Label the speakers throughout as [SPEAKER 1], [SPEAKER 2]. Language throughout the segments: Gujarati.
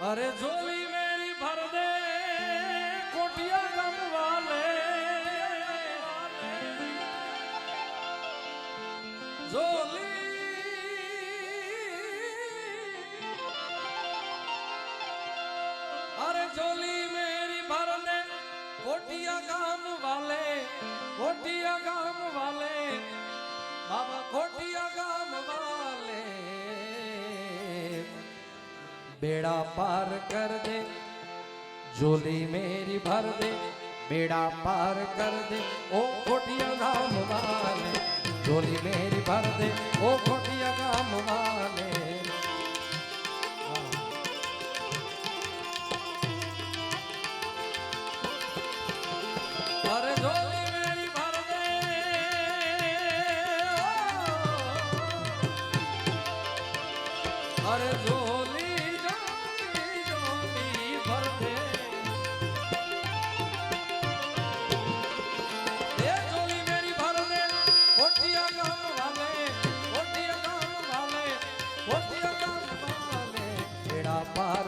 [SPEAKER 1] અરે જોલી बेड़ा पार कर दे। झोली मेरी भर दे, बेड़ा पार कर दे। ओ कोटिया गाम वाले, झोली मेरी भर दे। ओ कोटिया गाम वाले। अरे झोली मेरी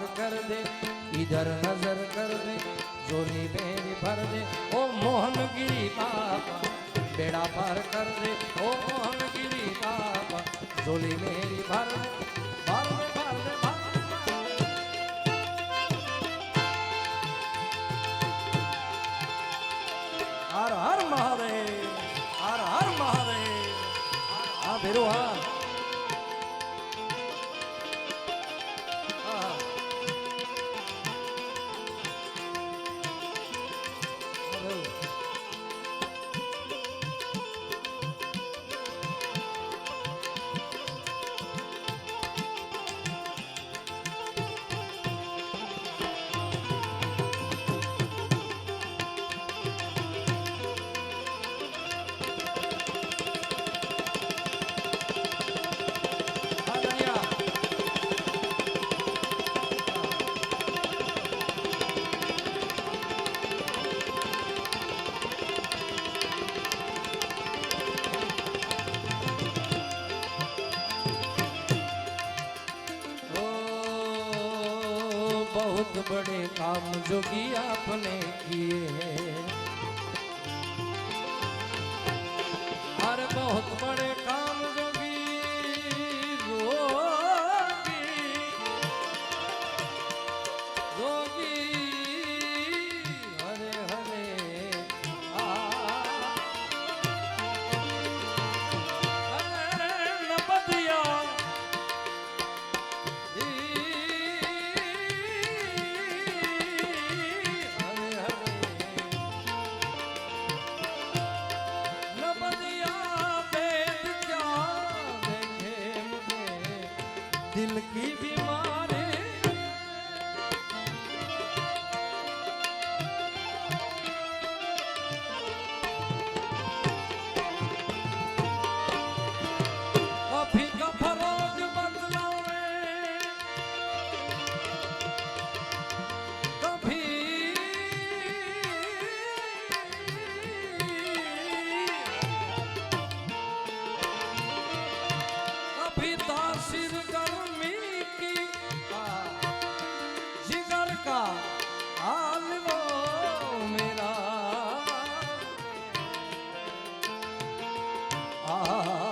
[SPEAKER 1] पार कर दे इधर नजर कर दे झोली मेरी भर दे ओ मोहन गिरी बाबा बेड़ा पार कर दे ओ मोहन गिरी बाबा झोली मेरी भर दे हर हर महादेव हर हर महादेव हाँ भैरू हाँ बहुत बड़े काम जोगी आपने किए हैं अरे बहुत बड़े काम का हाल वो मेरा आ,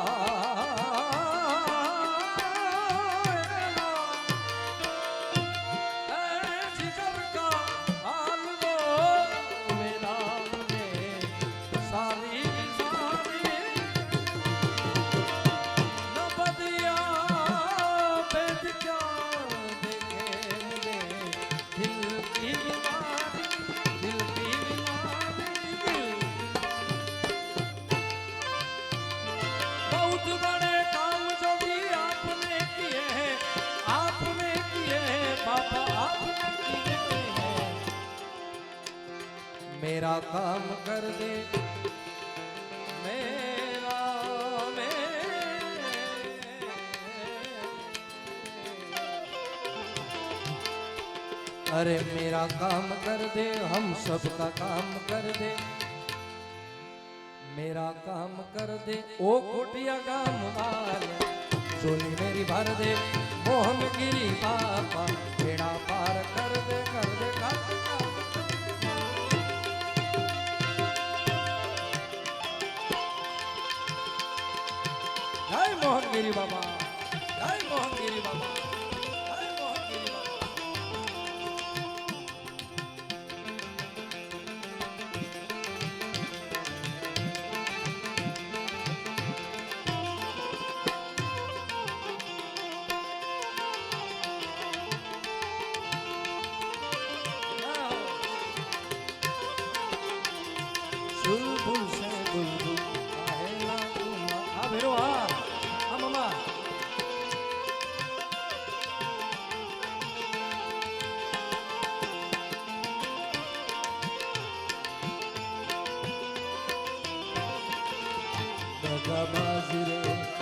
[SPEAKER 1] मेरा काम कर दे अरे मेरा काम कर दे हम सब का काम कर दे मेरा काम कर दे ओ कुटिया काम वाले सोनी मेरी भर दे मोहन गिरी पापा बेड़ा पार कर दे જય সখা বাজিরে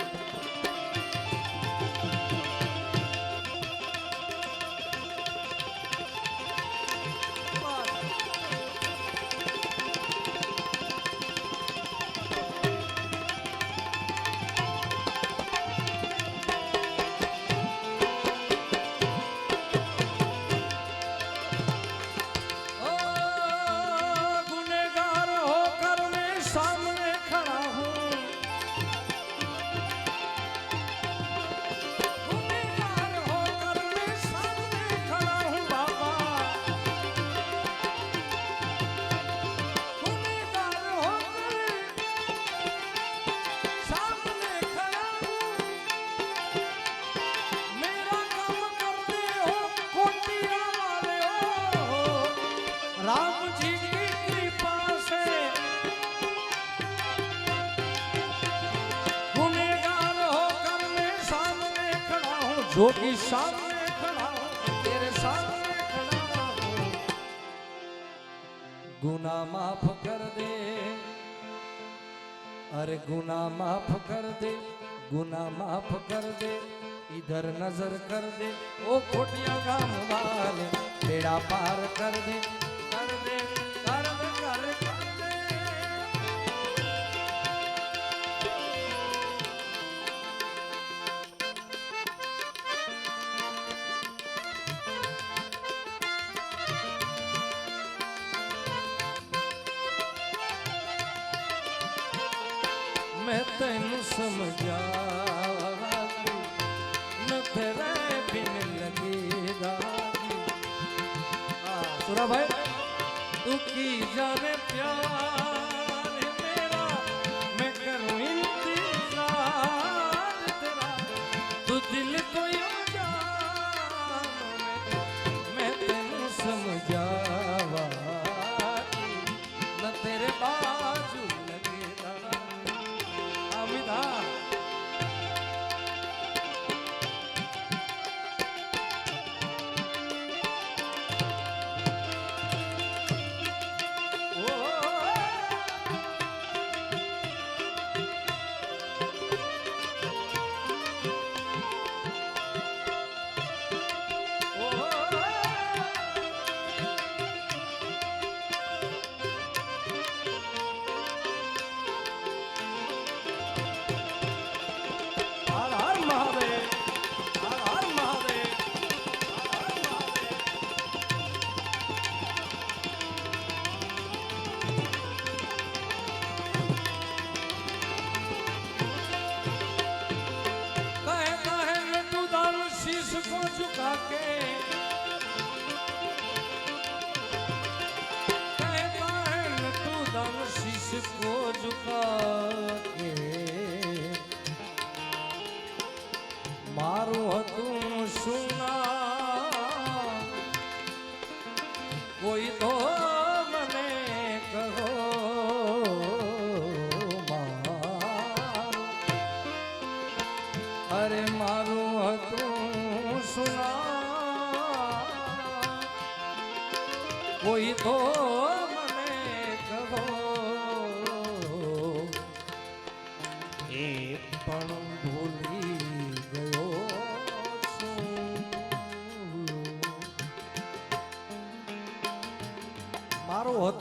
[SPEAKER 1] जोगी सामने खड़ा हूँ तेरे सामने खड़ा हूँ गुना माफ कर दे अरे गुना माफ कर दे गुना माफ कर दे इधर नजर कर दे ओ कोटिया गाम वाले बेड़ा पार कर दे कर दे મેં તૈનું સમજા નથરે બિન લગી સુરાભાઈ તું કી જાને મારું સુના કોઈ તો મને કહો. અરે મારું હતું સુના કોઈ તો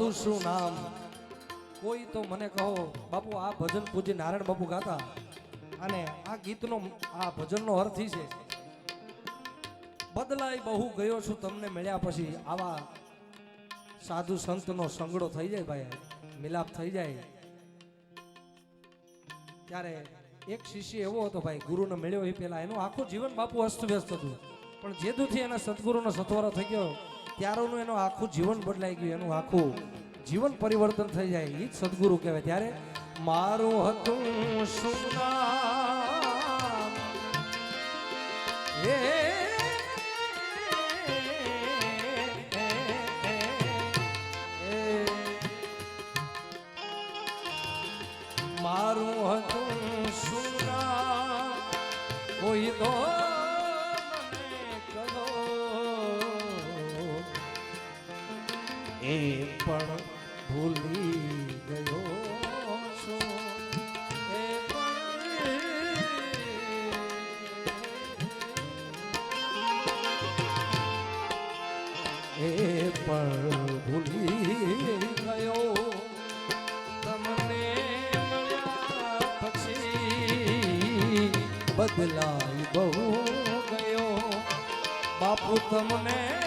[SPEAKER 1] મારું શું નામ. કોઈ તો મને કહો, બાપુ, આ ભજન પૂજ્ય નારાયણ બાપુ ગાતા. અને આ ગીતનો આ ભજનનો અર્થ છે. બદલાય બહુ ગયો છું તમને મળ્યા પછી, આવા સાધુ સંતનો સંગડો થઈ જાય ભાઈ, મિલાપ થઈ જાય. ત્યારે એક શિષ્ય એવો હતો ભાઈ, ગુરુને મળ્યો એ પહેલા એનું આખું જીવન બાપુ અસ્તવ્યસ્ત હતું. પણ જેદુથી એના સદગુરુનો સથવારો થઈ ગયો, ત્યારનું એનું આખું જીવન બદલાઈ ગયું, એનું આખું જીવન પરિવર્તન થઈ જાય એ જ સદગુરુ કહેવાય. ત્યારે મારું હતું શું હે તમને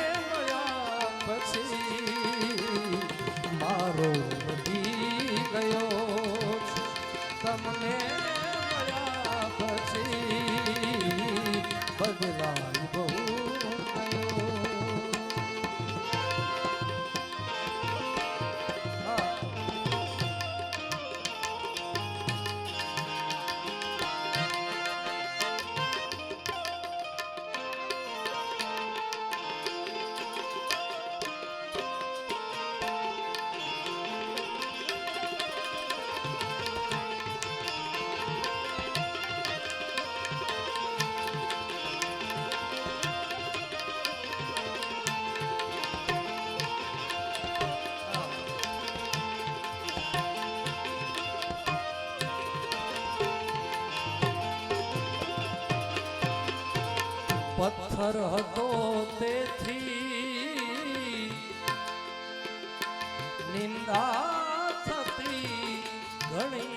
[SPEAKER 1] પથ્થર હતો તેથી. નિંદા થતી ઘણી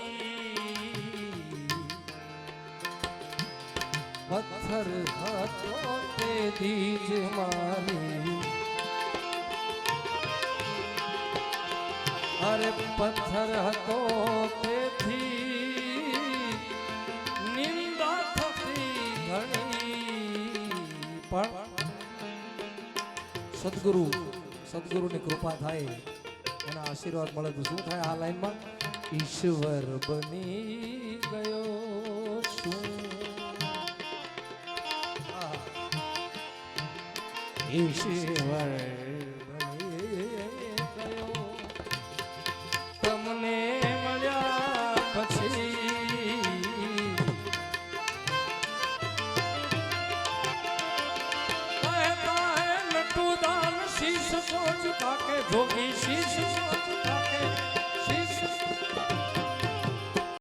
[SPEAKER 1] પથ્થર હતો તેથી જ મારી અરે પથ્થર હતો તેથી. નિંદા થતી ઘણી પણ સદગુરુ, સદગુરુની કૃપા થાય, એના આશીર્વાદ મળે તો શું થાય આ લાઈનમાં? ઈશ્વર બની ગયો શું ઈશ્વર